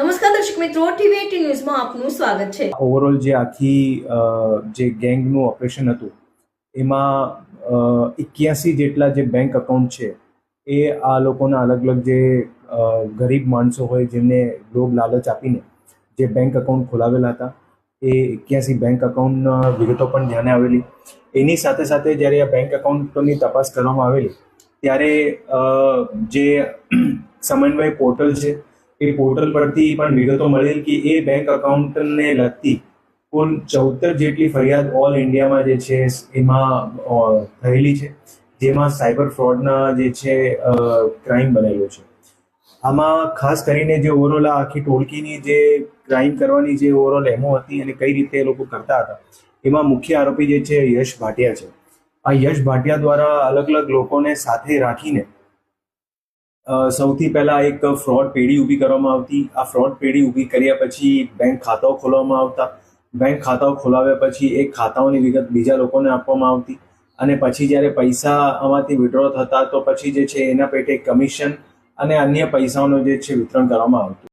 નમસ્કાર દર્શક મિત્રો, ટીવી ન્યૂઝમાં આપનું સ્વાગત છે. ઓવરઓલ જે આખી જે ગેંગનું ઓપરેશન હતું, એમાં એક્યાસી જેટલા જે બેંક અકાઉન્ટ છે, એ આ લોકોના અલગ અલગ જે ગરીબ માણસો હોય જેમને લોભ લાલચ આપીને જે બેંક અકાઉન્ટ ખોલાવેલા હતા, એ એક્યાસી બેંક એકાઉન્ટના વિગતો પણ ધ્યાને આવેલી. એની સાથે સાથે જ્યારે આ બેંક અકાઉન્ટની તપાસ કરવામાં આવેલી, ત્યારે જે, સમન્વય પોર્ટલ છે એ પોર્ટલ પરથી પણ વિગતો મળેલ કે એ બેંક અકાઉન્ટને લગતી કુલ ચૌદ જેટલી ફરિયાદ ઓલ ઇન્ડિયામાં જે છે, એમાં થયેલી છે. જેમાં સાયબર ફ્રોડના જે છે ક્રાઇમ બનેલો છે. આમાં ખાસ કરીને જે ઓવરઓલ આખી ટોળકીની જે ક્રાઇમ કરવાની જે ઓવરઓલ એમો હતી અને કઈ રીતે એ લોકો કરતા હતા, એમાં મુખ્ય આરોપી જે છે, યશ ભાટિયા છે. આ યશ ભાટિયા દ્વારા અલગ અલગ લોકોને સાથે રાખીને સૌથી પહેલા એક ફ્રોડ પેઢી ઊભી કરવામાં આવતી. આ ફ્રોડ પેઢી ઊભી કર્યા પછી બેંક ખાતાઓ ખોલવામાં આવતા. બેંક ખાતાઓ ખોલાવ્યા પછી એ ખાતાઓની વિગત બીજા લોકોને આપવામાં આવતી. અને પછી જ્યારે પૈસા આમાંથી વિડ્રો થતા તો પછી જે છે એના પેટે કમિશન અને અન્ય પૈસાઓનું જે છે વિતરણ કરવામાં આવતું.